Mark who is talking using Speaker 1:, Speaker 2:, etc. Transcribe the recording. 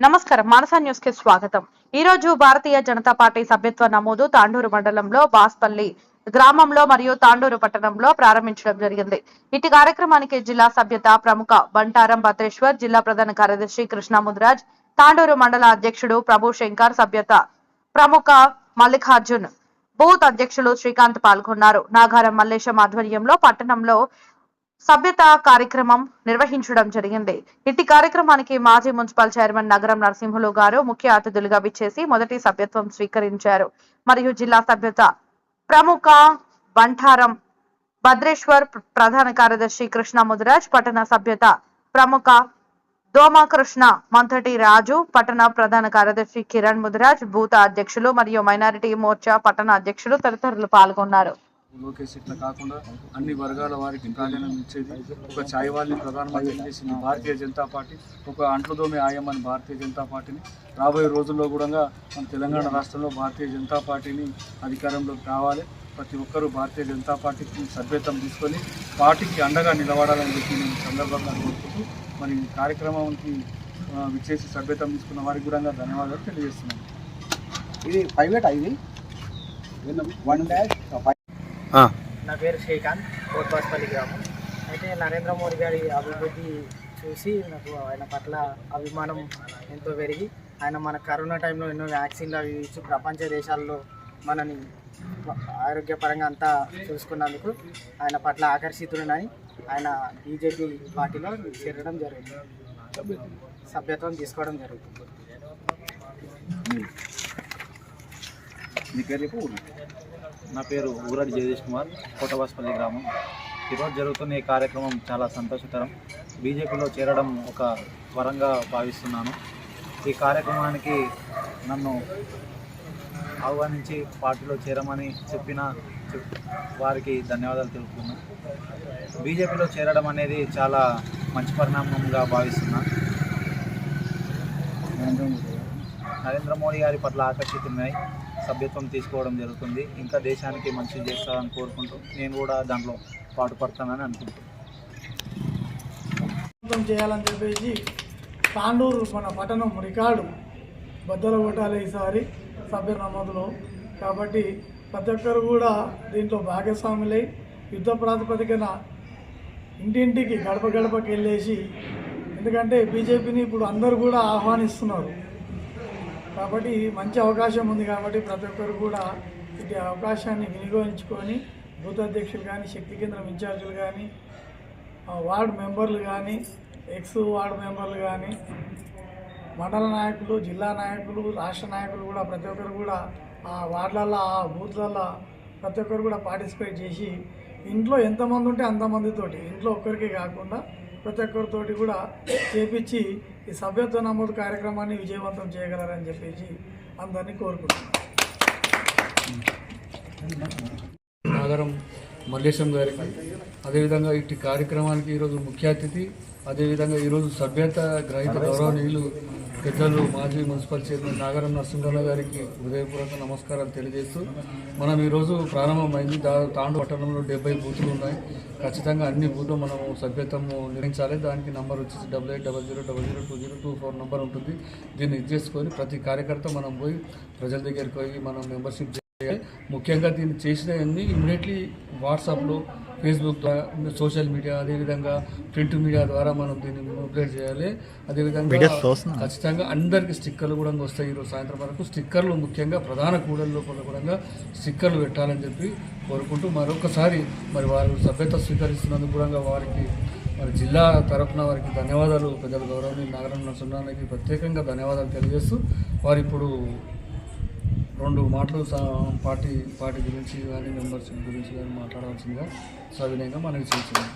Speaker 1: నమస్కారం. మానస న్యూస్కి స్వాగతం. ఈ రోజు భారతీయ జనతా పార్టీ సభ్యత్వ నమోదు తాండూరు మండలంలో బాస్పల్లి గ్రామంలో మరియు తాండూరు పట్టణంలో ప్రారంభించడం జరిగింది. ఇటు కార్యక్రమానికి జిల్లా సభ్యత ప్రముఖ బంటారం భద్రేశ్వర్ జిల్లా ప్రధాన కార్యదర్శి కృష్ణ ముదిరాజ్ తాండూరు మండల అధ్యక్షుడు ప్రభు శంకర్ సభ్యత ప్రముఖ మల్లికార్జున్. బూత్ అధ్యక్షులు శ్రీకాంత్ పాల్గొన్నారు. నాగారం మల్లేశం ఆధ్వర్యంలో పట్టణంలో సభ్యత కార్యక్రమం నిర్వహించడం జరిగింది. ఇట్టి కార్యక్రమానికి మాజీ మున్సిపల్ చైర్మన్ నగరం నరసింహులు గారు ముఖ్య అతిథులుగా విచ్చేసి మొదటి సభ్యత్వం స్వీకరించారు. మరియు జిల్లా సభ్యత ప్రముఖ బంఠారం భద్రేశ్వర్ ప్రధాన కార్యదర్శి కృష్ణ ముదిరాజ్ పట్టణ సభ్యత ప్రముఖ దోమకృష్ణ మంతటి రాజు పట్టణ ప్రధాన కార్యదర్శి కిరణ్ ముదిరాజ్ బూత అధ్యక్షులు మరియు మైనారిటీ మోర్చా పట్టణ అధ్యక్షులు తదితరులు పాల్గొన్నారు.
Speaker 2: లోకేష్ ఇట్లా కాకుండా అన్ని వర్గాల వారికి ప్రాధాన్యం ఇచ్చేది. ఒక ఛాయ్ వాళ్ళని ప్రధానమంత్రి చేసింది భారతీయ జనతా పార్టీ ఒక అంట్లదోమి ఆయమని భారతీయ జనతా పార్టీని. రాబోయే రోజుల్లో కూడా మన తెలంగాణ రాష్ట్రంలో భారతీయ జనతా పార్టీని అధికారంలోకి రావాలి. ప్రతి ఒక్కరూ భారతీయ జనతా పార్టీకి సభ్యత్వం తీసుకొని పార్టీకి అండగా నిలబడాలని చెప్పి నేను ఈ సందర్భంగా కోరుకుంటూ మరి ఈ కార్యక్రమానికి విచ్చేసి సభ్యత్వం తీసుకున్న వారికి కూడా ధన్యవాదాలు తెలియజేస్తున్నాను.
Speaker 3: ఇది ప్రైవేట్ ఇది? వన్ డాష్
Speaker 4: నా పేరు శ్రీకాంత్ కోట్వాస్పల్లి గ్రామం. అయితే నరేంద్ర మోడీ గారి అభివృద్ధి చూసి నాకు ఆయన పట్ల అభిమానం ఎంతో పెరిగి ఆయన మన కరోనా టైంలో ఎన్నో వ్యాక్సిన్లు అవి ఇచ్చి ప్రపంచ దేశాల్లో మనని ఆరోగ్యపరంగా అంతా చూసుకున్నందుకు ఆయన పట్ల ఆకర్షితుడినై ఆయన బీజేపీ పార్టీలో చేరడం జరుగుతుంది. సభ్యత్వం తీసుకోవడం జరుగుతుంది.
Speaker 3: మీ పేరు చెప్పు.
Speaker 5: నా పేరు ఊరడి జగదీష్ కుమార్ కోటవాస్పల్లి గ్రామం. ఈరోజు జరుగుతున్న ఈ కార్యక్రమం చాలా సంతోషకరం. బీజేపీలో చేరడం ఒక వరంగా భావిస్తున్నాను. ఈ కార్యక్రమానికి నన్ను ఆహ్వానించి పార్టీలో చేరమని చెప్పిన వారికి ధన్యవాదాలు తెలుపుతున్నాను బీజేపీలో చేరడం అనేది చాలా మంచి పరిణామంగా భావిస్తున్నాను నరేంద్ర మోడీ గారి పట్ల ఆకర్షితున్నాయి సభ్యత్వం తీసుకోవడం జరుగుతుంది. ఇంకా దేశానికి మంచి చేస్తారని కోరుకుంటూ నేను కూడా దాంట్లో పాటుపడతానని అనుకుంటున్నాను.
Speaker 6: చేయాలని చెప్పేసి తాండూరు మన పట్టణం రికార్డు బద్దలు కొట్టాలి ఈసారి సభ్య నమోదులో. కాబట్టి ప్రతి ఒక్కరు కూడా దీంట్లో భాగస్వాములై యుద్ధ ప్రాతిపదికన ఇంటింటికి గడప గడపకి వెళ్ళేసి ఎందుకంటే బీజేపీని ఇప్పుడు అందరూ కూడా ఆహ్వానిస్తున్నారు. కాబట్టి మంచి అవకాశం ఉంది కాబట్టి ప్రతి ఒక్కరు కూడా ఇటు అవకాశాన్ని వినియోగించుకొని బూత్ అధ్యక్షులు కానీ శక్తి కేంద్రం ఇన్ఛార్జీలు కానీ వార్డు మెంబర్లు కానీ ఎక్స్ వార్డు మెంబర్లు కానీ మండల నాయకులు జిల్లా నాయకులు రాష్ట్ర నాయకులు కూడా ప్రతి ఒక్కరు కూడా ఆ వార్డులలో ఆ బూత్లలో ప్రతి ఒక్కరు కూడా పార్టిసిపేట్ చేసి ఇంట్లో ఎంతమంది ఉంటే అంతమందితోటి ఇంట్లో ఒక్కరికి కాకుండా ప్రతి ఒక్కరితోటి కూడా చేపించి ఈ సభ్యత్వ నమోదు కార్యక్రమాన్ని విజయవంతం చేయగలరని చెప్పేసి అందరినీ కోరుకుంటున్నాను.
Speaker 2: నాగరం మల్లేశం గారికి అదేవిధంగా ఇట్టి కార్యక్రమానికి ఈరోజు ముఖ్య అతిథి అదేవిధంగా ఈరోజు సభ్యత గ్రహీత గౌరవనీయులు పెద్దలు మాజీ మున్సిపల్ చైర్మన్ నాగరం నరసింహరావు గారికి హృదయపూర్వక నమస్కారాలు తెలియజేస్తూ మనం ఈరోజు ప్రారంభమైంది. దా తాండు పట్టణంలో డెబ్బై బూతులు ఉన్నాయి. ఖచ్చితంగా అన్ని బూతులు మనము సభ్యత్వం నిర్ణయించాలి. దానికి నంబర్ వచ్చేసి double eight double zero double zero two zero two four number ఉంటుంది. దీన్ని ఇది చేసుకొని ప్రతి కార్యకర్త మనం పోయి ప్రజల దగ్గరికి పోయి మనం మెంబర్షిప్ చేయాలి. ముఖ్యంగా దీన్ని చేసినవన్నీ ఇమీడియట్లీ వాట్సాప్లో ఫేస్బుక్ ద్వారా సోషల్ మీడియా అదేవిధంగా ప్రింట్ మీడియా ద్వారా మనం దీన్ని అప్డేట్ చేయాలి. అదేవిధంగా ఖచ్చితంగా అందరికీ స్టిక్కర్లు కూడా వస్తాయి ఈరోజు సాయంత్రం వరకు. స్టిక్కర్లు ముఖ్యంగా ప్రధాన కూడల్లో కూడా స్టిక్కర్లు పెట్టాలని చెప్పి కోరుకుంటూ మరొకసారి మరి వారు సభ్యత స్వీకరిస్తున్నందుకు కూడా వారికి మరి జిల్లా తరపున వారికి ధన్యవాదాలు. పెద్దలు గౌరవనీయులు నాగరం నరసింహానికి ప్రత్యేకంగా ధన్యవాదాలు తెలియజేస్తూ వారు ఇప్పుడు రెండు మాటలు పార్టీ పార్టీ గురించి కానీ మెంబర్షిప్ గురించి కానీ మాట్లాడవలసిందిగా సవినయంగా మనకి చేస్తున్నాం